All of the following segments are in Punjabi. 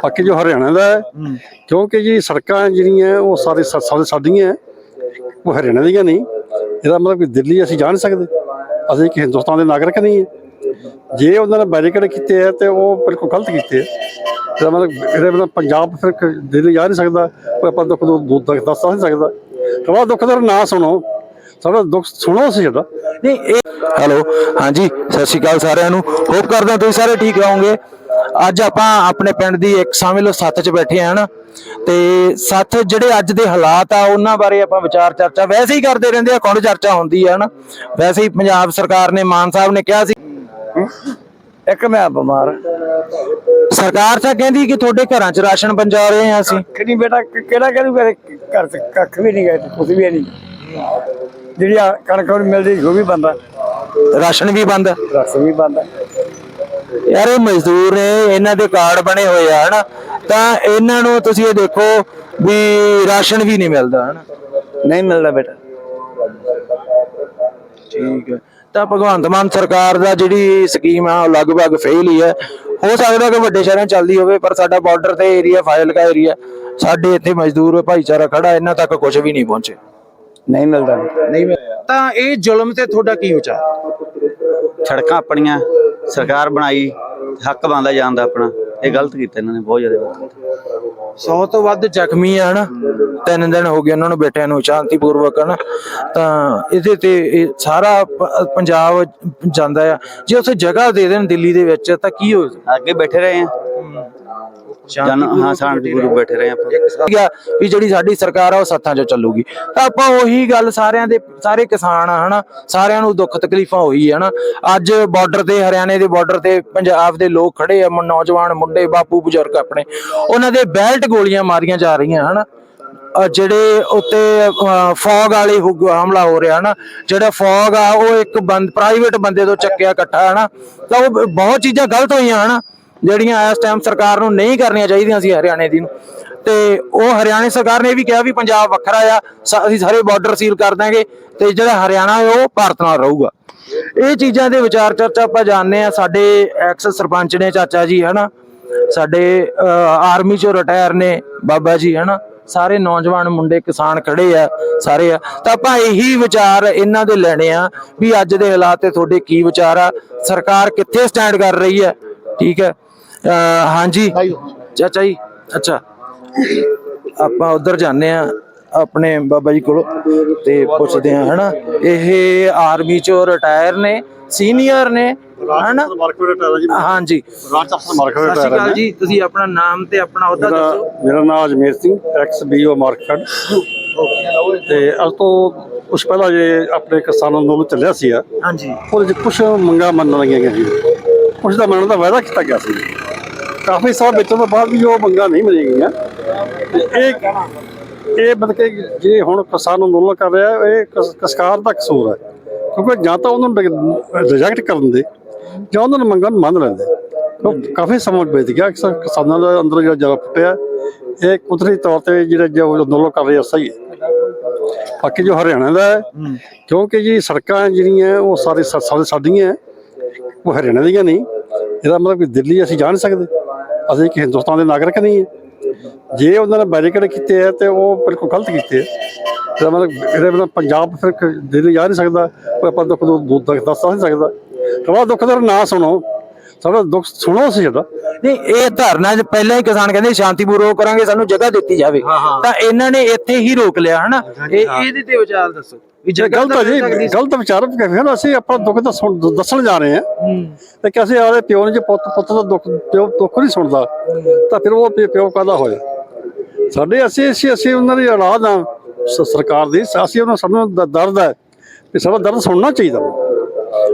ਬਾਕੀ ਜੋ ਹਰਿਆਣਾ ਦਾ ਹੈ ਕਿਉਂਕਿ ਜੀ ਸੜਕਾਂ ਜਿਹੜੀਆਂ ਉਹ ਸਾਰੇ ਸਾਡੀਆਂ ਹੈ, ਉਹ ਹਰਿਆਣਾ ਦੀਆਂ ਨਹੀਂ। ਇਹਦਾ ਮਤਲਬ ਕਿ ਦਿੱਲੀ ਅਸੀਂ ਜਾ ਨਹੀਂ ਸਕਦੇ। ਅਸੀਂ ਇੱਕ ਹਿੰਦੁਸਤਾਨ ਦੇ ਨਾਗਰਿਕ ਨਹੀਂ ਹੈ। ਜੇ ਉਹਨਾਂ ਨੇ ਬੈਰੀਕੇਡ ਕੀਤੇ ਹੈ ਤੇ ਉਹ ਬਿਲਕੁਲ ਗਲਤ ਕੀਤੇ ਹੈ। ਇਹਦਾ ਮਤਲਬ ਇਹਦੇ ਮਤਲਬ ਪੰਜਾਬ ਫਿਰ ਕ- ਦਿੱਲੀ ਜਾ ਨਹੀਂ ਸਕਦਾ ਕੋਈ ਆਪਾਂ ਦੁੱਖ ਦੁੱਖ ਦੁੱਖ ਦੱਸ ਨਹੀਂ ਸਕਦਾ। ਕਵਾ ਦੁੱਖ ਦਾ ਨਾ ਸੁਣੋ। ਸਾਡਾ ਦੁੱਖ ਸੁਣੋ ਸੀ ਸਾਡਾ। ਨਹੀਂ ਇਹ ਹੈਲੋ ਹਾਂਜੀ ਸਤਿ ਸ਼੍ਰੀ ਅਕਾਲ ਸਾਰਿਆਂ ਨੂੰ। ਹੋਪ ਕਰਦਾ ਤੁਸੀਂ ਸਾਰੇ ਠੀਕ ਰਹੋਗੇ। ਅੱਜ ਆਪਾਂ ਆਪਣੇ ਪਿੰਡ ਦੀ ਇੱਕ ਲਓ ਸੱਥ 'ਚ ਬੈਠੇ ਆ ਹਨਾ? ਤੇ ਸੱਥ ਜਿਹੜੇ ਅੱਜ ਦੇ ਹਾਲਾਤ ਆ ਉਹਨਾਂ ਬਾਰੇ ਆਪਾਂ ਵਿਚਾਰ ਚਰਚਾ ਵੈਸੇ ਹੀ ਕਰਦੇ ਰਹਿੰਦੇ ਆ ਕੌਣ ਚਰਚਾ ਹੁੰਦੀ ਆ ਹਨਾ? ਵੈਸੇ ਹੀ ਪੰਜਾਬ ਸਰਕਾਰ ਨੇ ਮਾਨ ਸਾਹਿਬ ਨੇ ਕਿਹਾ ਸੀ। ਇੱਕ ਮੈਂ ਬਿਮਾਰ। ਸਰਕਾਰ ਤਾਂ ਕਹਿੰਦੀ ਕਿ ਤੁਹਾਡੇ ਘਰਾਂ 'ਚ ਰਾਸ਼ਨ ਪਹੁੰਚਾ ਰਹੇ ਆ ਅਸੀਂ। ਕਿਹੜੀ ਬੇਟਾ ਕਿ- ਕਿਹੜਾ ਕਰੂ ਮੇਰੇ ਘਰ ਚ ਕੱਖ ਵੀ ਨਹੀਂ ਗਏ ਕੁਝ ਵੀ ਨਹੀਂ। ਜਿਹੜੀ ਕਣਕ ਨੂੰ ਮਿਲਦੀ ਉਹ ਵੀ ਬੰਦਾ ਰਾਸ਼ਨ ਵੀ ਬੰਦ ਰਸ ਵੀ ਬੰਦਾ ਯਾਰ ਇਹ ਮਜ਼ਦੂਰ ਨੇ ਇਹਨਾਂ ਦੇ ਕਾਰਡ ਬਣੇ ਹੋਏ ਆ ਹਨਾ? ਤਾਂ ਇਹਨਾਂ ਨੂੰ ਤੁਸੀਂ ਇਹ ਦੇਖੋ ਵੀ ਰਾਸ਼ਨ ਵੀ ਨਹੀਂ ਮਿਲਦਾ ਹਨਾ? ਨਹੀਂ ਮਿਲਦਾ ਬੇਟਾ। ਠੀਕ ਹੈ। ਤਾਂ ਭਗਵੰਤ ਮਾਨ ਸਰਕਾਰ ਦਾ ਜਿਹੜੀ ਸਕੀਮ ਆ ਉਹ ਲਗਭਗ ਫੇਲ ਹੀ ਹੈ। ਹੋ ਸਕਦਾ ਕਿ ਵੱਡੇ ਸ਼ਹਿਰਾਂ ਚੱਲਦੀ ਹੋਵੇ ਪਰ ਸਾਡਾ ਬਾਰਡਰ ਤੇ ਏਰੀਆ ਫਾਜ਼ਿਲਕਾ ਏਰੀਆ ਸਾਡੇ ਇੱਥੇ ਮਜ਼ਦੂਰ ਭਾਈਚਾਰਾ ਖੜਾ ਇਹਨਾਂ ਤੱਕ ਕੁਝ ਵੀ ਨਹੀਂ ਪਹੁੰਚੇ। ਨਹੀਂ ਮਿਲਦਾ। ਨਹੀਂ ਤਾਂ ਇਹ ਜ਼ੁਲਮ ਤੇ ਤੁਹਾਡਾ ਕੀ ਵਿਚਾਰ? ਸੜਕਾਂ ਆਪਣੀਆਂ ਸਰਕਾਰ ਬਣਾਈ ਹੱਕ ਬਣਦਾ ਜਾਣ ਦਾ ਆਪਣਾ। ਇਹ ਗਲਤ ਕੀਤਾ ਇਹਨਾਂ ਨੇ ਬਹੁਤ ਜ਼ਿਆਦਾ ਗਲਤ ਕੀਤਾ। 100 ਤੋਂ ਵੱਧ ਜ਼ਖਮੀ ਆ ਹਨਾ ਤਿੰਨ ਦਿਨ ਹੋ ਗਏ ਉਹਨਾਂ ਨੂੰ ਬੇਟਿਆਂ ਨੂੰ ਸ਼ਾਂਤੀਪੂਰਵਕ ਹਨਾ। ਤਾਂ ਇਹਦੇ ਤੇ ਇਹ ਸਾਰਾ ਪ- ਪੰਜਾਬ ਜਾਂਦਾ ਆ। ਜੇ ਉੱਥੇ ਜਗ੍ਹਾ ਦੇ ਦੇਣ ਦਿੱਲੀ ਦੇ ਵਿੱਚ ਤਾਂ ਕੀ ਹੋ ਅੱਗੇ ਬੈਠੇ ਰਹੇ ਆ। ਜਨ ਹਾਂ ਸ਼ਾਂਤੀ ਗੁਰੂ ਬੈਠੇ ਰਹੇ ਆਪਾਂ। ਗਿਆ ਵੀ ਜਿਹੜੀ ਸਾਡੀ ਸਰਕਾਰ ਆ ਉਹ ਸੱਥਾਂ 'ਚ ਚੱਲੂਗੀ। ਤਾਂ ਆਪਾਂ ਉਹੀ ਗੱਲ ਸਾਰਿਆਂ ਦੇ ਸਾਰੇ ਕਿਸਾਨ ਆ ਹਨਾ? ਸਾਰਿਆਂ ਨੂੰ ਦੁੱਖ ਤਕਲੀਫਾਂ ਹੋਈ ਹੈ ਹਨਾ? ਅੱਜ ਬਾਰਡਰ ਤੇ ਹਰਿਆਣੇ ਦੇ ਬਾਰਡਰ ਤੇ ਪੰਜਾਬ ਦੇ ਲੋਕ ਖੜੇ ਆ ਨੌਜਵਾਨ ਮੁੰਡੇ ਬਾਪੂ ਬਜ਼ੁਰਗ ਆਪਣੇ। ਉਹਨਾਂ ਦੇ ਬੈਲਟ ਗੋਲੀਆਂ ਮਾਰੀਆਂ ਜਾ ਰਹੀਆਂ ਹਨਾ? ਜਿਹੜੇ ਉੱਤੇ ਫੌਗ ਵਾਲੀ ਹਮਲਾ ਹੋ ਰਿਹਾ ਹਨਾ? ਜਿਹੜਾ ਫੌਗ ਆ ਉਹ ਇੱਕ ਬੰਦ ਪ੍ਰਾਈਵੇਟ ਬੰਦੇ ਤੋਂ ਚੱਕਿਆ ਇਕੱਠਾ ਹਨਾ? ਤਾਂ ਉਹ ਬਹੁਤ ਚੀਜ਼ਾਂ ਗਲਤ ਹੋਈਆਂ ਹਨਾ? ਜਿਹੜੀਆਂ ਇਸ ਟਾਈਮ ਸਰਕਾਰ ਨੂੰ ਨਹੀਂ ਕਰਨੀਆਂ ਚਾਹੀਦੀਆਂ ਸੀ ਹਰਿਆਣੇ ਦੀ ਨੂੰ। ਤੇ ਉਹ ਹਰਿਆਣੇ ਸਰਕਾਰ ਨੇ ਇਹ ਵੀ ਕਿਹਾ ਵੀ ਪੰਜਾਬ ਵੱਖਰਾ ਆ ਅਸੀਂ ਸਾਰੇ ਬਾਰਡਰ ਸੀਲ ਕਰ ਦਾਂਗੇ ਤੇ ਜਿਹੜਾ ਹਰਿਆਣਾ ਹੈ ਉਹ ਭਾਰਤ ਨਾਲ ਰਹੂਗਾ। ਇਹ ਚੀਜ਼ਾਂ ਦੇ ਵਿਚਾਰ ਚਰਚਾ ਆਪਾਂ ਜਾਣਦੇ ਆ ਸਾਡੇ ਐਕਸ ਸਰਪੰਚ ਨੇ, ਚਾਚਾ ਜੀ, ਹਨਾ, ਸਾਡੇ ਆਰਮੀ ਚੋਂ ਰਿਟਾਇਰ ਨੇ, ਬਾਬਾ ਜੀ, ਹਨਾ, ਸਾਰੇ ਨੌਜਵਾਨ ਮੁੰਡੇ, ਕਿਸਾਨ ਖੜੇ ਆ, ਸਾਰੇ ਆ। ਤਾਂ ਆਪਾਂ ਇਹੀ ਵਿਚਾਰ ਇਹਨਾਂ ਦੇ ਲੈਣੇ ਆ ਵੀ ਅੱਜ ਦੇ ਹਾਲਾਤ ਤੇ ਤੁਹਾਡੇ ਕੀ ਵਿਚਾਰ ਆ? ਸਰਕਾਰ ਕਿੱਥੇ ਸਟੈਂਡ ਕਰ ਰਹੀ ਹੈ? ਠੀਕ ਹੈ। ਹਾਂਜੀ। ਚਾਚਾ ਜੀ। ਅੱਛਾ। ਆਪਾਂ ਉਧਰ ਜਾਂਦੇ ਆ ਆਪਣੇ ਬਾਬਾ ਜੀ ਕੋਲ ਤੇ ਪੁੱਛਦੇ ਆ ਹਨਾ? ਇਹ ਆਰਮੀ ਚੋਂ ਰਿਟਾਇਰ ਨੇ ਸੀਨੀਅਰ ਨੇ ਹਨਾ? ਹਾਂਜੀ। ਰਾਜ ਅਫਸਰ ਮਾਰਕੀਟ ਸਤਿ ਸ਼੍ਰੀ ਅਕਾਲ ਜੀ। ਤੁਸੀਂ ਆਪਣਾ ਨਾਮ ਤੇ ਆਪਣਾ ਅਹੁਦਾ ਦੱਸੋ। ਮੇਰਾ ਨਾਮ Ajmer Singh ex BO market ਤੇ ਅੱਜ ਤੋਂ ਕੁਝ ਪਹਿਲਾਂ ਜੇ ਆਪਣੇ ਕਿਸਾਨ ਅੰਦੋਲਨ ਚੱਲਿਆ ਸੀ ਆ ਹਾਂਜੀ। ਉਹਦੇ ਚ ਕੁਝ ਮੰਗਾਂ ਮੰਨ ਲਈਆਂ ਗਈਆਂ ਸੀ। ਕੁਝ ਦਾ ਮੰਨਣ ਦਾ ਵਾਅਦਾ ਕੀਤਾ ਗਿਆ ਸੀ। ਕਾਫੀ ਸਾਲ ਬੀਤਣ ਤੋਂ ਬਾਅਦ ਵੀ ਉਹ ਮੰਗਾਂ ਨਹੀਂ ਮਿਲੀਆਂ ਗਈਆਂ। ਇਹ ਇਹ ਮਤਲਬ ਕਿ ਜੇ ਹੁਣ ਕਿਸਾਨ ਅੰਦੋਲਨ ਕਰ ਰਿਹਾ ਇਹ ਕਿਸ- ਕਿਸਾਨ ਦਾ ਕਸੂਰ ਹੈ। ਕਿਉਂਕਿ ਜਾਂ ਤਾਂ ਉਹਨਾਂ ਨੂੰ ਰਿਜੈਕਟ ਕਰਨ ਦੇ ਜਾਂ ਉਹਨਾਂ ਨੂੰ ਮੰਗਾਂ ਮੰਨ ਲੈਂਦੇ। ਕਾਫੀ ਸਮਾਂ ਬੀਤ ਗਿਆ ਕਿਸਾ- ਕਿਸਾਨਾਂ ਦਾ ਅੰਦਰ ਜਿਹੜਾ ਜਰਾ ਫੁੱਟਿਆ ਇਹ ਕੁਦਰਤੀ ਤੌਰ ਤੇ ਜਿਹੜੇ ਜੋ ਅੰਦੋਲਨ ਕਰ ਰਹੇ ਸਹੀ ਹੈ। ਬਾਕੀ ਜੋ ਹਰਿਆਣਾ ਦਾ ਹੈ ਕਿਉਂਕਿ ਜੀ ਸੜਕਾਂ ਜਿਹੜੀਆਂ ਉਹ ਸਾਰੇ ਸਾਡੀਆਂ ਹੈ, ਉਹ ਹਰਿਆਣਾ ਦੀਆਂ ਨਹੀਂ। ਇਹਦਾ ਮਤਲਬ ਕਿ ਦਿੱਲੀ ਅਸੀਂ ਜਾ ਨਹੀਂ ਸਕਦੇ। ਅਸੀਂ ਇੱਕ ਹਿੰਦੁਸਤਾਨ ਦੇ ਨਾਗਰਿਕ ਨਹੀਂ ਹੈ। ਜੇ ਉਹਨਾਂ ਨੇ ਬੈਰੀਕੇਡ ਕੀਤੇ ਹੈ ਤੇ ਉਹ ਬਿਲਕੁਲ ਗਲਤ ਕੀਤੇ ਹੈ ਇਹਦਾ ਮਤਲਬ ਇਹਦੇ ਮਤਲਬ ਪੰਜਾਬ ਫਿਰ ਦਿੱਲੀ ਜਾ ਨਹੀਂ ਸਕਦਾ। ਕੋਈ ਆਪਾਂ ਦੁੱਖ ਦੁੱਖ ਦੁੱਖ ਦੱਸ ਨਹੀਂ ਸਕਦਾ। ਕਵਾ ਦੁੱਖ ਦਾ ਨਾ ਸੁਣੋ। ਸਾਡਾ ਦੁੱਖ ਸੁਣੋ ਸੀ ਸਾਡਾ ਨਹੀਂ ਇਹ ਧਰਨਾ ਜ- ਪਹਿਲਾਂ ਹੀ ਕਿਸਾਨ ਕਹਿੰਦੇ ਸ਼ਾਂਤੀਪੂਰਵਕ ਕਰਾਂਗੇ ਸਾਨੂੰ ਜਗ੍ਹਾ ਦਿੱਤੀ ਜਾਵੇ। ਤਾਂ ਇਹਨਾਂ ਨੇ ਇੱਥੇ ਹੀ ਰੋਕ ਲਿਆ ਹਨਾ? ਇਹ ਇਹਦੇ ਤੇ ਵਿਚਾਰ ਦੱਸੋ। ਵੀ ਗਲਤ ਹੈ ਜੀ ਗਲਤ ਵਿਚਾਰ ਫਿਰ ਅਸੀਂ ਆਪਣਾ ਦੁੱਖ ਤਾਂ ਸੁਣ- ਦੱਸਣ ਜਾ ਰਹੇ ਹਾਂ। ਤੇ ਕਿ ਅਸੀਂ ਆਲੇ ਪਿਓ ਨੇ ਜੇ ਪੁੱਤ ਪੁੱਤ ਦਾ ਦੁੱਖ ਪਿਓ ਦੁੱਖ ਨਹੀਂ ਸੁਣਦਾ ਤਾਂ ਫਿਰ ਉਹ ਪਿਓ ਕਾਹਦਾ ਹੋਇਆ? ਸਾਡੇ ਅਸੀਂ ਅਸੀਂ ਅਸੀਂ ਉਹਨਾਂ ਦੀ ਔਲਾਦ ਆ ਸਰਕਾਰ ਦੀ ਅਸੀਂ ਉਹਨਾਂ ਸਾਨੂੰ ਦਰਦ ਹੈ ਕਿ ਸਾਡਾ ਦਰਦ ਸੁਣਨਾ ਚਾਹੀਦਾ।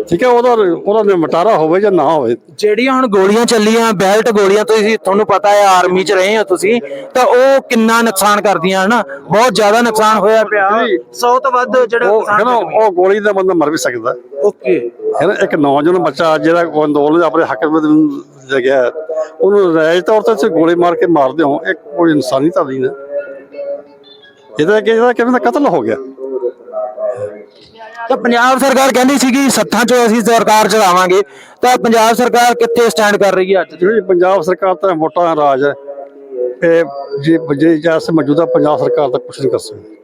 ਠੀਕ ਹੈ ਉਹਦਾ ਉਹਦਾ ਨਿਮਟਾਰਾ ਹੋਵੇ ਜਾਂ ਨਾ ਹੋਵੇ। ਜਿਹੜੀਆਂ ਹੁਣ ਗੋਲੀਆਂ ਚੱਲੀਆਂ ਬੈਲਟ ਗੋਲੀਆਂ ਤੁਸੀਂ ਤੁਹਾਨੂੰ ਪਤਾ ਹੈ ਆਰਮੀ 'ਚ ਰਹੇ ਹੋ ਤੁਸੀਂ ਤਾਂ ਉਹ ਕਿੰਨਾ ਨੁਕਸਾਨ ਕਰਦੀਆਂ ਹਨਾ? ਬਹੁਤ ਜ਼ਿਆਦਾ ਨੁਕਸਾਨ ਹੋਇਆ ਪਿਆ। 100 ਤੋਂ ਵੱਧ ਜਿਹੜਾ ਉਹ ਹੈ ਨਾ ਉਹ ਗੋਲੀ ਦਾ ਬੰਦਾ ਮਰ ਵੀ ਸਕਦਾ। ਓਕੇ। ਹੈ ਨਾ ਇੱਕ ਨੌਜਵਾਨ ਬੱਚਾ ਜਿਹੜਾ ਅੰਦੋਲਨ ਆਪਣੇ ਹੱਕ ਵਿੱਚ ਜਗਿਆ ਉਹਨੂੰ ਰਾਜ ਤੌਰ ਤੇ ਗੋਲੀ ਮਾਰ ਕੇ ਮਾਰਦੇ ਹੋ ਇਹ ਕੋਈ ਇਨਸਾਨੀ ਤਾਂ ਨਹੀਂ ਨਾ। ਇਹਦਾ ਕਿ ਇਹਦਾ ਕਿਵੇਂ ਦਾ ਕਤਲ ਹੋ ਗਿਆ। ਤਾਂ ਪੰਜਾਬ ਸਰਕਾਰ ਕਹਿੰਦੀ ਸੀਗੀ ਸੱਥਾਂ 'ਚੋਂ ਅਸੀਂ ਸਰਕਾਰ ਚਲਾਵਾਂਗੇ। ਤਾਂ ਪੰਜਾਬ ਸਰਕਾਰ ਕਿੱਥੇ ਸਟੈਂਡ ਕਰ ਰਹੀ ਹੈ ਅੱਜ? ਜਿਹੜੀ ਪੰਜਾਬ ਸਰਕਾਰ ਤਾਂ ਵੋਟਾਂ ਦਾ ਰਾਜ ਹੈ। ਇਹ ਜੀ ਜੇ ਜੈਸੇ ਮੌਜੂਦਾ ਪੰਜਾਬ ਸਰਕਾਰ ਤਾਂ ਕੁਝ ਨਹੀਂ ਕਰ ਸਕਦੀ।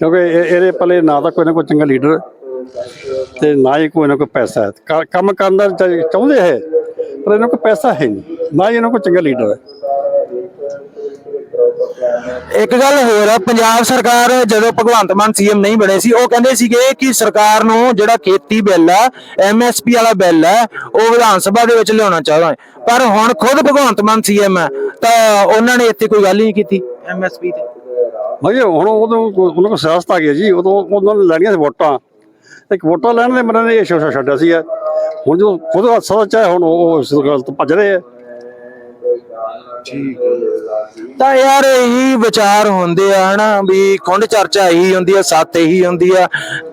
ਕਿਉਂਕਿ ਇਹਦੇ ਪੱਲੇ ਨਾ ਤਾਂ ਕੋਈ ਨਾ ਕੋਈ ਚੰਗਾ ਲੀਡਰ ਤੇ ਨਾ ਹੀ ਕੋਈ ਨਾ ਕੋਈ ਪੈਸਾ ਹੈ। ਕੰਮ ਕਰਨ ਦਾ ਚਾਹੁੰਦੇ ਹੈ, ਪਰ ਇਹਨਾਂ ਕੋਲ ਪੈਸਾ ਹੈ ਨਹੀਂ। ਨਾ ਹੀ ਇਹਨਾਂ ਕੋਲ ਚੰਗਾ ਲੀਡਰ ਹੈ। ਇੱਕ ਗੱਲ ਹੋਰ ਆ ਪੰਜਾਬ ਸਰਕਾਰ ਜਦੋਂ ਭਗਵੰਤ ਮਾਨ ਸੀਐਮ ਨਹੀਂ ਬਣੇ ਸੀ ਉਹ ਕਹਿੰਦੇ ਸੀਗੇ ਕਿ ਸਰਕਾਰ ਨੂੰ ਜਿਹੜਾ ਖੇਤੀ ਬਿੱਲ ਆ ਐਮਐਸਪੀ ਵਾਲਾ ਬਿੱਲ ਆ ਉਹ ਵਿਧਾਨ ਸਭਾ ਦੇ ਵਿੱਚ ਲਿਆਉਣਾ ਚਾਹੁੰਦਾ ਹੈ ਪਰ ਹੁਣ ਖੁਦ ਭਗਵੰਤ ਮਾਨ ਸੀਐਮ ਹੈ ਤਾਂ ਉਹਨਾਂ ਨੇ ਇੱਥੇ ਕੋਈ ਗੱਲ ਹੀ ਨਹੀਂ ਕੀਤੀ। ਐਮਐਸਪੀ ਤੇ। ਭਾਈ ਹੁਣ ਉਦੋਂ ਉਹਨਾਂ ਕੋਲ ਸਿਆਸਤ ਆ ਗਈ ਹੈ ਜੀ ਉਦੋਂ ਉਹਨਾਂ ਨੇ ਲੈਣੀਆਂ ਸੀ ਵੋਟਾਂ। ਇੱਕ ਵੋਟਾਂ ਲੈਣ ਦੇ ਮਨਾਂ ਨੇ ਇਹ ਸ਼ੋਸ਼ਾ ਛੱਡਿਆ ਸੀ ਹੁਣ ਜੋ ਉਹਦਾ ਸੱਚ ਹੈ ਹੁਣ ਉਹ ਇਸ ਗੱਲ ਤੋਂ ਭੱਜ ਰਹੇ ਆ। ਤਾਂ ਯਾਰ ਇਹੀ ਵਿਚਾਰ ਹੁੰਦੇ ਆ ਹਨਾ ਵੀ ਖੁੰਡ ਚਰਚਾ ਇਹੀ ਹੁੰਦੀ ਆ, ਸੱਤ ਇਹੀ ਹੁੰਦੀ ਆ।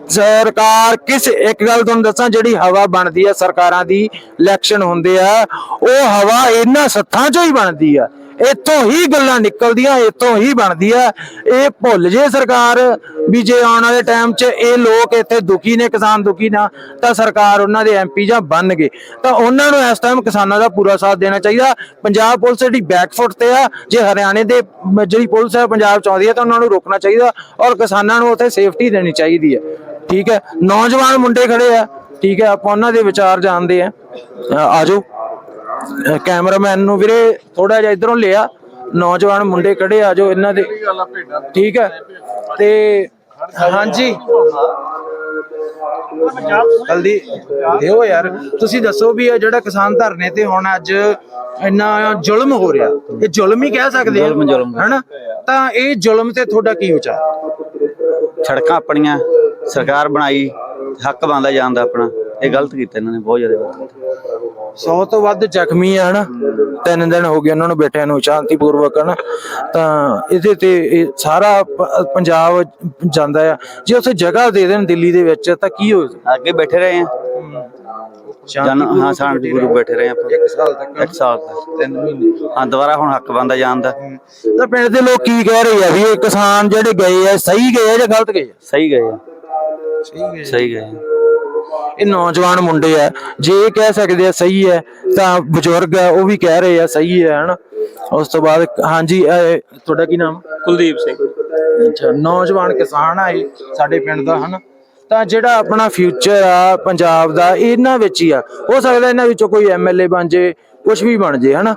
ਸਰਕਾਰ ਕਿਸ ਇੱਕ ਗੱਲ ਤੁਹਾਨੂੰ ਦੱਸਾਂ, ਜਿਹੜੀ ਹਵਾ ਬਣਦੀ ਆ, ਸਰਕਾਰਾਂ ਦੀ ਇਲੈਕਸ਼ਨ ਹੁੰਦੇ ਆ, ਉਹ ਹਵਾ ਇਹਨਾਂ ਸੱਥਾਂ ਚੋਂ ਹੀ ਬਣਦੀ ਆ। ਇੱਥੋਂ ਹੀ ਗੱਲਾਂ ਨਿਕਲਦੀਆਂ ਇੱਥੋਂ ਹੀ ਬਣਦੀ ਆ ਇਹ ਭੁੱਲ ਜੇ ਸਰਕਾਰ ਵੀ ਜੇ ਆਉਣ ਵਾਲੇ ਟਾਈਮ 'ਚ ਇਹ ਲੋਕ ਇੱਥੇ ਦੁਖੀ ਨੇ ਕਿਸਾਨ ਦੁਖੀ ਨਾ ਤਾਂ ਸਰਕਾਰ ਉਹਨਾਂ ਦੇ ਐਮਪੀ ਜਾਂ ਬਣ ਗਏ ਤਾਂ ਉਹਨਾਂ ਨੂੰ ਇਸ ਟਾਈਮ ਕਿਸਾਨਾਂ ਦਾ ਪੂਰਾ ਸਾਥ ਦੇਣਾ ਚਾਹੀਦਾ। ਪੰਜਾਬ ਪੁਲਿਸ ਜਿਹੜੀ ਬੈਕਫੁੱਟ ਤੇ ਆ ਜੇ ਹਰਿਆਣੇ ਦੇ ਜਿਹੜੀ ਪੁਲਿਸ ਹੈ ਪੰਜਾਬ ਚ ਆਉਂਦੀ ਹੈ ਤਾਂ ਉਹਨਾਂ ਨੂੰ ਰੋਕਣਾ ਚਾਹੀਦਾ ਔਰ ਕਿਸਾਨਾਂ ਨੂੰ ਉੱਥੇ ਸੇਫਟੀ ਦੇਣੀ ਚਾਹੀਦੀ ਹੈ ਠੀਕ ਹੈ? ਨੌਜਵਾਨ ਮੁੰਡੇ ਖੜੇ ਆ। ਠੀਕ ਹੈ? ਆਪਾਂ ਉਹਨਾਂ ਦੇ ਵਿਚਾਰ ਜਾਣਦੇ ਆ। ਅ, ਆਜੋ। ਕੈਮਰਾਮੈਨ ਨੂੰ ਵੀਰੇ ਥੋੜਾ ਜਿਹਾ ਇਧਰੋਂ ਲਿਆ। ਨੌਜਵਾਨ ਮੁੰਡੇ ਖੜੇ ਆ ਜੋ ਇਹਨਾਂ ਦੇ। ਠੀਕ ਹੈ। ਤੇ ਹਾਂਜੀ। ਜਲਦੀ ਦਿਓ ਯਾਰ। ਤੁਸੀਂ ਦੱਸੋ ਵੀ ਇਹ ਜਿਹੜਾ ਕਿਸਾਨ ਧਰਨੇ ਤੇ ਹੁਣ ਅੱਜ ਇੰਨਾ ਜ਼ੁਲਮ ਹੋ ਰਿਹਾ। ਇਹ ਜ਼ੁਲਮ ਹੀ ਕਹਿ ਸਕਦੇ ਆ ਜ਼ੁਲਮ, ਜ਼ੁਲਮ। ਹੈਨਾ? ਤਾਂ ਇਹ ਜ਼ੁਲਮ ਤੇ ਤੁਹਾਡਾ ਕੀ ਵਿਚਾਰ? ਸੜਕਾਂ ਆਪਣੀਆਂ ਸਰਕਾਰ ਬਣਾਈ ਹੱਕ ਬਣਦਾ ਜਾਂਦਾ ਆਪਣਾ। ਇਹ ਗਲਤ ਕੀਤਾ ਇਹਨਾਂ ਨੇ ਬਹੁਤ ਜ਼ਿਆਦਾ ਗਲਤ ਕੀਤਾ। 100 ਤੋਂ ਵੱਧ ਜ਼ਖਮੀ ਆ ਹਨਾ? ਤਿੰਨ ਦਿਨ ਹੋ ਗਏ ਉਹਨਾਂ ਨੂੰ ਬੈਠਿਆਂ ਨੂੰ ਸ਼ਾਂਤੀਪੂਰਵਕ ਹਨਾ? ਤਾਂ ਇਹਦੇ ਤੇ ਸਾਰਾ ਪੰਜਾਬ ਜਾਂਦਾ ਆ। ਜੇ ਉੱਥੇ ਜਗ੍ਹਾ ਦੇ ਦੇਣ ਦਿੱਲੀ ਦੇ ਵਿੱਚ ਤਾਂ ਕੀ ਹੋ ਅੱਗੇ ਬੈਠੇ ਰਹੇ ਆ। ਜਨ ਹਾਂ ਸ਼ਾਂਤੀ ਗੁਰੂ ਬੈਠੇ ਰਹੇ ਆਪਾਂ। ਇੱਕ ਸਾਲ ਤੱਕ। ਇੱਕ ਸਾਲ ਤੱਕ। ਤਿੰਨ ਮਹੀਨੇ। ਹਾਂ ਦੁਬਾਰਾ ਹੁਣ ਹੱਕ ਬਣਦਾ ਜਾਂਦਾ ਤਾਂ ਪਿੰਡ ਦੇ ਲੋਕ ਕੀ ਕਹਿ ਰਹੇ ਆ ਵੀ ਇਹ ਕਿਸਾਨ ਜਿਹੜੇ ਗਏ ਆ ਸਹੀ ਗਏ ਆ ਜਾਂ ਗਲਤ ਗਏ ਸਹੀ ਗਏ ਆ, ਸਹੀ ਗਏ ਸਹੀ ਗਏ। ਇਹ ਨੌਜਵਾਨ ਮੁੰਡੇ ਆ। ਜੇ ਇਹ ਕਹਿ ਸਕਦੇ ਆ ਸਹੀ ਹੈ ਤਾਂ ਬਜ਼ੁਰਗ ਆ ਉਹ ਵੀ ਕਹਿ ਰਹੇ ਆ ਸਹੀ ਹੈ ਹਨਾ? ਉਸ ਤੋਂ ਬਾਅਦ ਹਾਂਜੀ ਤੁਹਾਡਾ ਕੀ ਨਾਮ? ਕੁਲਦੀਪ ਸਿੰਘ। ਅੱਛਾ ਨੌਜਵਾਨ ਕਿਸਾਨ ਆ ਇਹ ਸਾਡੇ ਪਿੰਡ ਦਾ ਹਨਾ? ਤਾਂ ਜਿਹੜਾ ਆਪਣਾ ਫਿਊਚਰ ਆ ਪੰਜਾਬ ਦਾ ਇਹਨਾਂ ਵਿੱਚ ਹੀ ਆ। ਹੋ ਸਕਦਾ ਇਹਨਾਂ ਵਿੱਚੋਂ ਕੋਈ ਐਮਐਲਏ ਬਣ ਜੇ ਕੁਝ ਵੀ ਬਣ ਜੇ ਹਨਾ?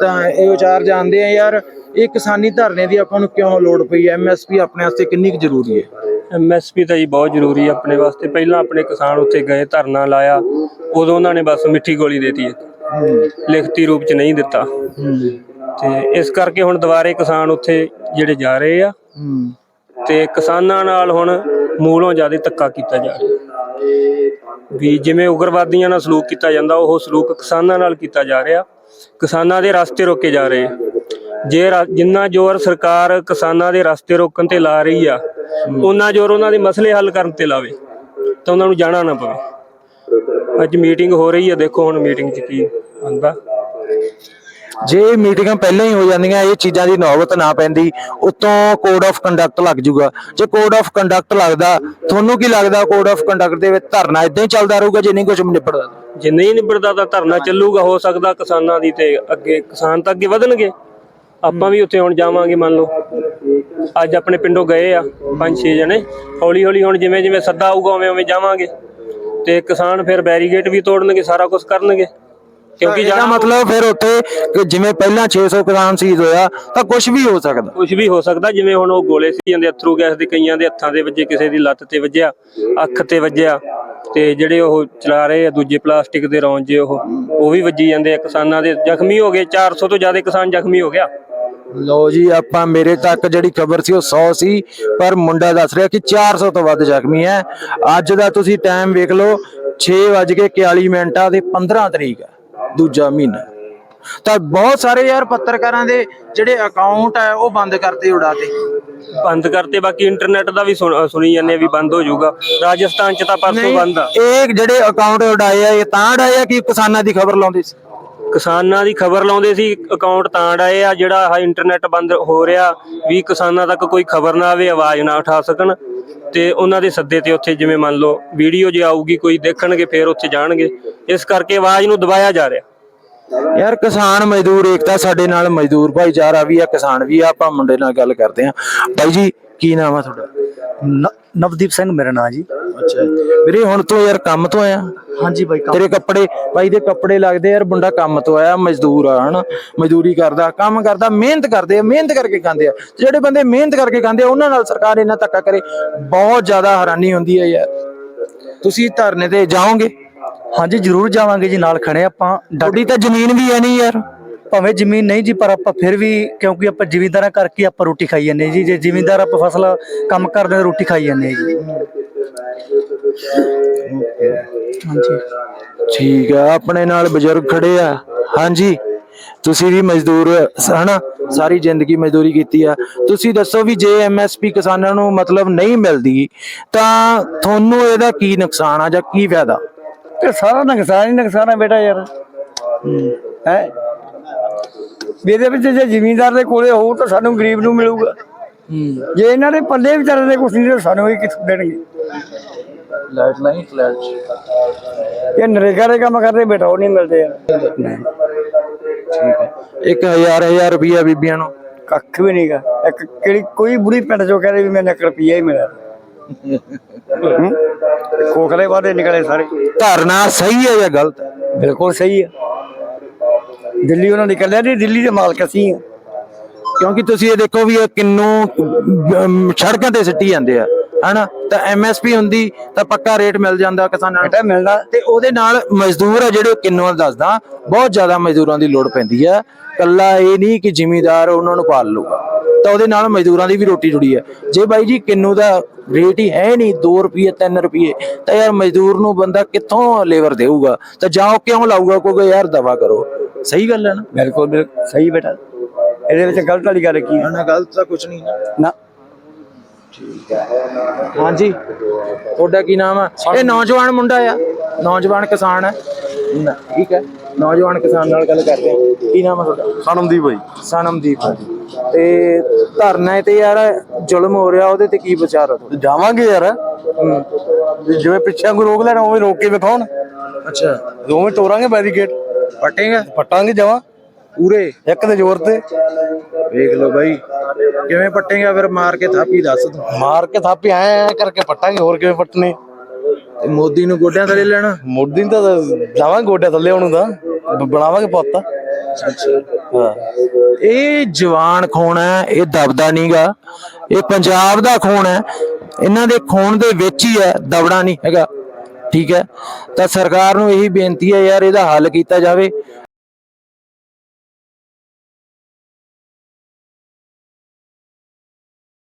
ਤਾਂ ਇਹ ਵਿਚਾਰ ਜਾਣਦੇ ਆ ਯਾਰ ਇਹ ਕਿਸਾਨੀ ਧਰਨੇ ਦੀ ਆਪਾਂ ਨੂੰ ਕਿਉਂ ਲੋੜ ਪਈ? ਐਮਐਸਪੀ ਆਪਣੇ ਵਾਸਤੇ ਕਿੰਨੀ ਕੁ ਜ਼ਰੂਰੀ ਹੈ? ਐਮਐਸਪੀ ਤਾਂ ਜੀ ਬਹੁਤ ਜ਼ਰੂਰੀ ਹੈ ਆਪਣੇ ਵਾਸਤੇ। ਪਹਿਲਾਂ ਆਪਣੇ ਕਿਸਾਨ ਉੱਥੇ ਗਏ, ਧਰਨਾ ਲਾਇਆ, ਉਦੋਂ ਉਹਨਾਂ ਨੇ ਬਸ ਮਿੱਠੀ ਗੋਲੀ ਦੇਤੀ। ਇੱਕ ਲਿਖਤੀ ਰੂਪ ਚ ਨਹੀਂ ਦਿੱਤਾ। ਤੇ ਇਸ ਕਰਕੇ ਹੁਣ ਦੁਬਾਰੇ ਕਿਸਾਨ ਉੱਥੇ ਜਿਹੜੇ ਜਾ ਰਹੇ ਆ ਹੂੰ ਤੇ ਕਿਸਾਨਾਂ ਨਾਲ ਹੁਣ ਮੂਲੋਂ ਜ਼ਿਆਦਾ ਧੱਕਾ ਕੀਤਾ ਜਾ ਰਿਹਾ। ਵੀ ਜਿਵੇਂ ਉਗਰਵਾਦੀਆਂ ਨਾਲ ਸਲੂਕ ਕੀਤਾ ਜਾਂਦਾ, ਉਹ ਸਲੂਕ ਕਿਸਾਨਾਂ ਨਾਲ ਕੀਤਾ ਜਾ ਰਿਹਾ। ਕਿਸਾਨਾਂ ਦੇ ਰਸਤੇ ਰੋਕੇ ਜਾ ਰਹੇ ਆ। ਜੇ ਜਿੰਨਾ ਜ਼ੋਰ ਸਰਕਾਰ ਕਿਸਾਨਾਂ ਦੇ ਰਸਤੇ ਰੋਕਣ ਤੇ ਲਾ ਰਹੀ ਆ ਉਹਨਾਂ ਜ਼ੋਰ ਉਹਨਾਂ ਦੇ ਮਸਲੇ ਹੱਲ ਕਰਨ ਤੇ ਲਾਵੇ ਤਾਂ ਉਹਨਾਂ ਨੂੰ ਜਾਣਾ ਨਾ ਪਵੇ। ਅੱਜ ਮੀਟਿੰਗ ਹੋ ਰਹੀ ਆ ਦੇਖੋ ਹੁਣ ਮੀਟਿੰਗ 'ਚ ਕੀ ਆਉਂਦਾ ਜੇ ਮੀਟਿੰਗਾਂ ਪਹਿਲਾਂ ਹੀ ਹੋ ਜਾਂਦੀਆਂ ਇਹ ਚੀਜ਼ਾਂ ਦੀ ਨੌਬਤ ਨਾ ਪੈਂਦੀ ਉਤੋਂ ਕੋਡ ਆਫ ਕੰਡਕਟ ਲੱਗ ਜੂਗਾ। ਜੇ ਕੋਡ ਆਫ ਕੰਡਕਟ ਲੱਗਦਾ ਤੁਹਾਨੂੰ ਕੀ ਲੱਗਦਾ ਕੋਡ ਆਫ ਕੰਡਕਟ ਦੇ ਵਿੱਚ ਧਰਨਾ ਇਦਾਂ ਹੀ ਚੱਲਦਾ ਰਹੂਗਾ ਜੇ ਨਹੀਂ ਕੁਝ ਨਿਪੜਦਾ ਜੇ ਨਹੀਂ ਨਿਬੜਦਾ ਤਾਂ ਧਰਨਾ ਚੱਲੂਗਾ ਹੋ ਸਕਦਾ ਕਿਸਾਨਾਂ ਦੀ ਤੇ ਅੱਗੇ ਕਿਸਾਨ ਤਾਂ ਅੱਗੇ ਵਧਣਗੇ। ਆਪਾਂ ਵੀ ਉੱਥੇ ਹੁਣ ਜਾਵਾਂਗੇ ਮੰਨ ਲਓ। ਅੱਜ ਆਪਣੇ ਪਿੰਡੋਂ ਗਏ ਆ ਪੰਜ ਛੇ ਜਣੇ। ਹੌਲੀ ਹੌਲੀ ਹੁਣ ਜਿਵੇਂ ਜਿਵੇਂ ਸੱਦਾ ਆਊਗਾ ਉਵੇਂ ਉਵੇਂ ਜਾਵਾਂਗੇ। ਤੇ ਕਿਸਾਨ ਫਿਰ ਬੈਰੀਗੇਟ ਵੀ ਤੋੜਨਗੇ ਸਾਰਾ ਕੁਝ ਕਰਨਗੇ। ਕਿਉਂਕਿ ਇਹਦਾ ਮਤਲਬ ਫਿਰ ਉੱਥੇ ਜਿਵੇਂ ਪਹਿਲਾਂ 600 ਕਿਸਾਨ ਸ਼ਹੀਦ ਹੋਇਆ ਤਾਂ ਕੁਝ ਵੀ ਹੋ ਸਕਦਾ। ਕੁਝ ਵੀ ਹੋ ਸਕਦਾ ਜਿਵੇਂ ਹੁਣ ਉਹ ਗੋਲੇ ਸੀ ਜਾਂਦੇ ਅਥਰੂ ਗੈਸ ਦੇ ਕਈਆਂ ਦੇ ਹੱਥਾਂ ਦੇ ਵੱਜੇ ਕਿਸੇ ਦੀ ਲੱਤ ਤੇ ਵੱਜਿਆ ਅੱਖ ਤੇ ਵੱਜਿਆ। ਤੇ ਜਿਹੜੇ ਉਹ ਚਲਾ ਰਹੇ ਆ, ਦੂਜੇ ਪਲਾਸਟਿਕ ਦੇ ਰੌਂਜੇ ਉਹ ਉਹ ਵੀ ਵੱਜੀ ਜਾਂਦੇ ਆ ਕਿਸਾਨਾਂ ਦੇ। ਜ਼ਖਮੀ ਹੋ ਗਏ 400 ਤੋਂ ਜ਼ਿਆਦਾ ਕਿਸਾਨ ਜ਼ਖਮੀ ਹੋ ਗਿਆ। ਲਓ ਜੀ, ਆਪਾਂ ਮੇਰੇ ਤੱਕ ਜਿਹੜੀ ਖਬਰ ਸੀ, ਉਹ 100 ਸੀ, ਪਰ ਮੁੰਡਾ ਦੱਸ ਰਿਹਾ ਕਿ 400 ਤੋਂ ਵੱਧ ਜ਼ਖਮੀ ਹੈ। ਅੱਜ ਦਾ ਤੁਸੀਂ ਟਾਈਮ ਵੇਖ ਲਓ 6:41 ਮਿੰਟਾਂ ਦੇ 15 ਤਰੀਕ ਹੈ, ਦੂਜਾ ਮਹੀਨਾ। ਤਾਂ ਬਹੁਤ ਸਾਰੇ ਯਾਰ ਪੱਤਰਕਾਰਾਂ ਦੇ ਜਿਹੜੇ ਅਕਾਊਂਟ ਹੈ, ਉਹ ਬੰਦ ਕਰਤੇ ਉਡਾਤੇ। ਬੰਦ ਕਰਤੇ ਬਾਕੀ ਇੰਟਰਨੈਟ ਦਾ ਵੀ ਸੁਣ- ਸੁਣੀ ਜਾਂਦੇ ਆ ਵੀ ਬੰਦ ਹੋ ਜਾਊਗਾ। ਰਾਜਸਥਾਨ ਚ ਤਾਂ ਪਰਸੋਂ ਬੰਦ ਆ। ਇਹ ਜਿਹੜੇ ਅਕਾਊਂਟ ਉਡਾਏ ਆ ਇਹ ਤਾਂ ਉਡਾਏ ਆ ਕਿ ਕਿਸਾਨਾਂ ਦੀ ਖਬਰ ਲਾਉਂਦੇ ਸੀ? ਕਿਸਾਨਾਂ ਦੀ ਖਬਰ ਲਾਉਂਦੇ ਸੀ ਅਕਾਊਂਟ ਤਾਂ ਡਾਏ ਆ ਜਿਹੜਾ ਆਹ ਇੰਟਰਨੈਟ ਬੰਦ ਹੋ ਰਿਹਾ ਵੀ ਕਿਸਾਨਾਂ ਤੱਕ ਕੋਈ ਖਬਰ ਨਾ ਆਵੇ ਆਵਾਜ਼ ਨਾ ਉਠਾ ਸਕਣ। ਤੇ ਉਹਨਾਂ ਦੇ ਸੱਦੇ ਤੇ ਉੱਥੇ ਜਿਵੇਂ ਮੰਨ ਲਓ ਵੀਡੀਓ ਜੇ ਆਊਗੀ ਕੋਈ ਦੇਖਣਗੇ ਫੇਰ ਉੱਥੇ ਜਾਣਗੇ। ਇਸ ਕਰਕੇ ਆਵਾਜ਼ ਨੂੰ ਦਬਾਇਆ ਜਾ ਰਿਹਾ। ਯਾਰ ਕਿਸਾਨ ਮਜ਼ਦੂਰ ਏਕਤਾ ਸਾਡੇ ਨਾਲ ਮਜ਼ਦੂਰ ਭਾਈਚਾਰਾ ਵੀ ਆ ਕਿਸਾਨ ਵੀ ਆ ਆਪਾਂ ਮੁੰਡੇ ਨਾਲ ਗੱਲ ਕਰਦੇ ਆ। ਬਾਈ ਜੀ ਕੀ ਨਾਮ ਆ ਤੁਹਾਡਾ? ਨਵਦੀਪ ਸਿੰਘ ਮੇਰਾ ਨਾਂ ਜੀ। ਅੱਛਾ ਵੀਰੇ ਹੁਣ ਤੋਂ ਯਾਰ ਕੰਮ ਤੋਂ ਆਇਆ? ਹਾਂਜੀ ਬਾਈ ਕੰਮ- ਤੇਰੇ ਕੱਪੜੇ ਬਾਈ ਦੇ ਕੱਪੜੇ ਲੱਗਦੇ ਯਾਰ ਮੁੰਡਾ ਕੰਮ ਤੋਂ ਆਇਆ ਮਜ਼ਦੂਰ ਆ ਹਨਾ? ਮਜ਼ਦੂਰੀ ਕਰਦਾ ਕੰਮ ਕਰਦਾ ਮਿਹਨਤ ਕਰਦੇ ਆ ਮਿਹਨਤ ਕਰਕੇ ਖਾਂਦੇ ਆ। ਜਿਹੜੇ ਬੰਦੇ ਮਿਹਨਤ ਕਰਕੇ ਖਾਂਦੇ ਆ ਉਹਨਾਂ ਨਾਲ ਸਰਕਾਰ ਇੰਨਾ ਧੱਕਾ ਕਰੇ ਬਹੁਤ ਜ਼ਿਆਦਾ ਹੈਰਾਨੀ ਹੁੰਦੀ ਹੈ ਯਾਰ। ਤੁਸੀਂ ਧਰਨੇ ਤੇ ਜਾਓਗੇ? ਹਾਂਜੀ ਜ਼ਰੂਰ ਜਾਵਾਂਗੇ ਜੀ ਨਾਲ ਖੜੇ ਆਪਾਂ। ਤੁਹਾਡੀ ਤਾਂ ਜ਼ਮੀਨ ਵੀ ਹੈ ਨਹੀਂ ਯਾਰ। ਭਾਵੇਂ ਜ਼ਮੀਨ ਨਹੀਂ ਜੀ ਪਰ ਆਪਾਂ ਫਿਰ ਵੀ ਕਿਉਂਕਿ ਆਪਾਂ ਜ਼ਿਮੀਂਦਾਰਾਂ ਕਰਕੇ ਆਪਾਂ ਰੋਟੀ ਖਾਈ ਜਾਂਦੇ ਜੀ। ਜੇ ਜ਼ਿਮੀਂਦਾਰ ਆਪਾਂ ਫਸਲ ਕੰਮ ਕਰਦੇ ਰੋਟੀ ਖਾਈ ਜਾਂਦੇ ਜੀ। ਹਾਂਜੀ। ਠੀਕ ਆ ਆਪਣੇ ਨਾਲ ਬਜ਼ੁਰਗ ਖੜੇ ਆ। ਹਾਂਜੀ ਤੁਸੀਂ ਵੀ ਮਜ਼ਦੂਰ ਹਨਾ? ਸਾਰੀ ਜ਼ਿੰਦਗੀ ਮਜ਼ਦੂਰੀ ਕੀਤੀ ਆ। ਤੁਸੀਂ ਦੱਸੋ ਵੀ ਜੇ ਐਮਐਸਪੀ ਕਿਸਾਨਾਂ ਨੂੰ ਮਤਲਬ ਨਹੀਂ ਮਿਲਦੀ ਤਾਂ ਤੁਹਾਨੂੰ ਇਹਦਾ ਕੀ ਨੁਕਸਾਨ ਆ ਜਾਂ ਕੀ ਫਾਇਦਾ? ਤੇ ਸਾਰਾ ਨੁਕਸਾਨ ਹੀ ਨੁਕਸਾਨ ਹੈ ਬੇਟਾ ਯਾਰ। ਹੈ ਇਹਦੇ ਵਿੱਚ ਜੇ ਜ਼ਿਮੀਂਦਾਰ ਦੇ ਕੋਲੇ ਹੋਊ ਤਾਂ ਸਾਨੂੰ ਗਰੀਬ ਨੂੰ ਮਿਲੂਗਾ। ਜੇ ਇਹਨਾਂ ਦੇ ਪੱਲੇ ਵਿਚਾਰੇ ਦੇ ਕੁਛ ਨਹੀਂ ਤਾਂ ਸਾਨੂੰ ਹੀ ਕਿੱਥੋਂ ਦੇਣਗੇ? ਲਾਈਟ ਨਹੀਂ ਫਲੈਟ ਇਹ ਨਰੇਗਾ ਦੇ ਕੰਮ ਕਰਦੇ ਬੇਟਾ ਉਹ ਨਹੀਂ ਮਿਲਦੇ ਯਾਰ। ਨਹੀਂ ਇੱਕ ਹਜ਼ਾਰ ਹਜ਼ਾਰ ਰੁਪਿਆ ਬੀਬੀਆਂ ਨੂੰ। ਕੱਖ ਵੀ ਨਹੀਂਗਾ ਇੱਕ ਕਿਹੜੀ ਕੋਈ ਬੁੜੀ ਪਿੰਡ ਚੋਂ ਕਹਦੇ ਵੀ ਮੈਨੂੰ ਇੱਕ ਰੁਪਈਆ ਹੀ ਮਿਲਿਆ। ਖੋਖਲੇ ਵਾਦੇ ਨਿਕਲੇ ਸਾਰੇ। ਧਰਨਾ ਸਹੀ ਹੈ ਜਾਂ ਗਲਤ? ਹੈ ਬਿਲਕੁਲ ਸਹੀ ਹੈ। ਦਿੱਲੀ ਉਹਨਾਂ ਨਿਕਲਿਆ ਨਹੀਂ ਦਿੱਲੀ ਦੇ ਮਾਲਕ ਅਸੀਂ ਹਾਂ। ਕਿਉਂਕਿ ਤੁਸੀਂ ਇਹ ਦੇਖੋ ਵੀ ਇਹ ਕਿੰਨੂੰ ਸੜਕਾਂ ਤੇ ਸਿੱਟੀ ਜਾਂਦੇ ਆ ਹਨਾ? ਤਾਂ ਐਮਐਸਪੀ ਹੁੰਦੀ ਤਾਂ ਪੱਕਾ ਰੇਟ ਮਿਲ ਜਾਂਦਾ ਕਿਸਾਨਾਂ ਨੂੰ। ਮਿਲਦਾ ਤੇ ਉਹਦੇ ਨਾਲ ਮਜ਼ਦੂਰ ਆ ਜਿਹੜੇ ਕਿੰਨੂਆਂ ਦੱਸਦਾ ਬਹੁਤ ਜ਼ਿਆਦਾ ਮਜ਼ਦੂਰਾਂ ਦੀ ਲੋੜ ਪੈਂਦੀ ਆ। ਕੱਲਾ ਇਹ ਨਹੀਂ ਕਿ ਜ਼ਿਮੀਦਾਰ ਉਹਨਾਂ ਨੂੰ ਪਾਲ ਲੂਗਾ ਤਾਂ ਉਹਦੇ ਨਾਲ ਮਜ਼ਦੂਰਾਂ ਦੀ ਵੀ ਰੋਟੀ ਜੁੜੀ ਹੈ। ਜੇ ਬਾਈ ਜੀ ਕਿੰਨੂ ਦਾ ਰੇਟ ਹੀ ਹੈ ਨਹੀਂ 2 ਰੁਪਏ 3 ਰੁਪਏ ਤਾਂ ਯਾਰ ਮਜ਼ਦੂਰ ਨੂੰ ਬੰਦਾ ਕਿੱਥੋਂ ਲੇਬਰ ਦੇਊਗਾ? ਤਾਂ ਜਾਂ ਉਹ ਕਿਉਂ ਲਾਊਗਾ? ਕੋਈ ਯਾਰ ਦਵਾ ਕਰੋ। ਸਹੀ ਗੱਲ ਹੈ ਨਾ? ਬਿਲਕੁਲ ਬਿਲਕੁਲ। ਸਹੀ ਬੇਟਾ। ਇਹਦੇ ਵਿੱਚ ਗਲਤ ਵਾਲੀ ਗੱਲ ਕੀ ਹੈ? ਨਾ ਗਲਤ ਤਾਂ ਕੁਝ ਨਹੀਂ ਨਾ। ਹਾਂਜੀ। ਤੁਹਾਡਾ ਕੀ ਨਾਮ ਆ ਇਹ ਨੌਜਵਾਨ ਮੁੰਡਾ ਆ। ਨੌਜਵਾਨ ਕਿਸਾਨ ਹੈ। ਨਾ, ਠੀਕ ਹੈ। ਨੌਜਵਾਨ ਕਿਸਾਨ ਨਾਲ ਗੱਲ ਕਰਦੇ ਹਾਂ। ਕੀ ਨਾਮ ਤੁਹਾਡਾ? ਸਨਮਦੀਪ ਬਾਈ। ਸਨਮਦੀਪ ਤੇ ਧਰਨਾ ਤੇ ਯਾਰ ਜ਼ੁਲਮ ਹੋ ਰਿਹਾ ਉਹਦੇ ਤੇ ਕੀ ਵਿਚਾਰ ਤੁਹਾਡੇ? ਜਾਵਾਂਗੇ ਯਾਰ। ਜਿਵੇਂ ਪਿੱਛੇ ਨੂੰ ਰੋਕ ਲੈਣਾ ਉਵੇਂ ਰੋਕ ਕੇ ਵਿਖਾਉਣ ਅੱਛਾ। ਦੋਵੇਂ ਤੋਰਾਂਗੇ ਬੈਰੀਕੇਡ ਪਟੇਗਾ? ਪੱਟਾਂਗੇ ਜਾਵਾਂ ਪੂਰੇ? ਇੱਕ ਦੇ ਜ਼ੋਰ ਤੇ ਵੇਖ ਲਓ ਬਾਈ। ਕਿਵੇਂ ਪੱਟੇਗਾ ਫਿਰ? ਮਾਰ ਕੇ ਥਾਪੀ ਦੱਸ ਤੂੰ। ਮਾਰ ਕੇ ਥਾਪੀ ਐ ਕਰਕੇ ਪੱਟਾਂਗੇ ਹੋਰ ਕਿਵੇਂ ਪੱਟਨੇ? ਤੇ ਮੋਦੀ ਨੂੰ ਗੋਡਿਆਂ ਥਲੇ ਲੈਣਾ? ਮੋਦੀ ਨੂੰ ਤਾਂ ਜਾਵਾਂਗੇ ਗੋਡੇ ਥੱਲੇ ਉਹਨੂੰ ਤਾਂ। ਬ- ਬਣਾਵਾਂਗੇ ਪੁੱਤ। ਹਾਂ। ਇਹ ਜਵਾਨ ਖੂਨ ਹੈ ਇਹ ਦਬਦਾ ਨਹੀਂਗਾ। ਇਹ ਪੰਜਾਬ ਦਾ ਖੂਨ ਹੈ। ਇਹਨਾਂ ਦੇ ਖੂਨ ਦੇ ਵਿੱਚ ਹੀ ਹੈ ਦਬੜਾ ਨਹੀਂ ਹੈਗਾ। ਠੀਕ ਹੈ। ਤਾਂ ਸਰਕਾਰ ਨੂੰ ਇਹੀ ਬੇਨਤੀ ਹੈ ਯਾਰ ਇਹਦਾ ਹੱਲ ਕੀਤਾ ਜਾਵੇ।